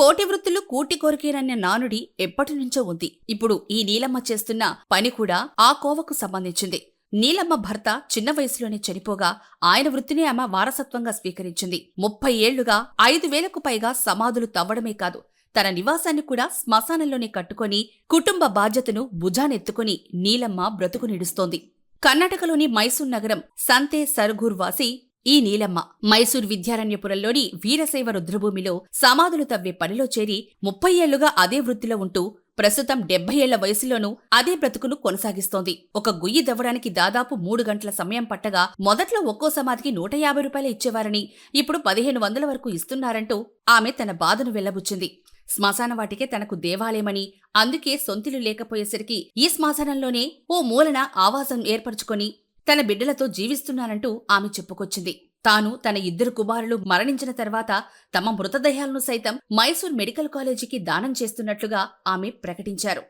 కోటి వృత్తులు కూటి కొరికేనన్న నానుడి ఎప్పటినుంచో ఉంది. ఇప్పుడు ఈ నీలమ్మ చేస్తున్న పని కూడా ఆ కోవకు సంబంధించింది. నీలమ్మ భర్త చిన్న వయసులోనే చనిపోగా ఆయన వృత్తిని ఆమె వారసత్వంగా స్వీకరించింది. ముప్పై ఏళ్ళుగా ఐదు వేలకు పైగా సమాధులు తవ్వడమే కాదు తన నివాసాన్ని కూడా శ్మశానంలోనే కట్టుకొని కుటుంబ బాధ్యతను భుజానెత్తుకుని నీలమ్మ బ్రతుకు నిడుస్తోంది. కర్ణాటకలోని మైసూర్ నగరం సంతే సర్గూర్ వాసి ఈ నీలమ్మ మైసూర్ విద్యారణ్యపురంలోని వీరశైవ రుద్రభూమిలో సమాధులు తవ్వే పనిలో చేరి ముప్పై ఏళ్ళుగా అదే వృత్తిలో ఉంటూ ప్రస్తుతం డెబ్బై ఏళ్ళ వయసులోనూ అదే బ్రతుకును కొనసాగిస్తోంది. ఒక గుయ్యి దవ్వడానికి దాదాపు మూడు గంటల సమయం పట్టగా మొదట్లో ఒక్కో సమాధికి నూట యాభై రూపాయలు ఇచ్చేవారని ఇప్పుడు పదిహేను వందల వరకు ఇస్తున్నారంటూ ఆమె తన బాధను వెళ్ళబుచ్చింది శ్మశాన వాటికే తనకు దేవాలయమని అందుకే సొంతిలు లేకపోయేసరికి ఈ శ్మశానంలోనే ఓ మూలన ఆవాసం ఏర్పరచుకొని తన బిడ్డలతో జీవిస్తున్నానంటూ ఆమె చెప్పుకొచ్చింది. తాను తన ఇద్దరు కుమారులు మరణించిన తర్వాత తమ మృతదేహాలను సైతం మైసూర్ మెడికల్ కాలేజీకి దానం చేస్తున్నట్లుగా ఆమె ప్రకటించారు.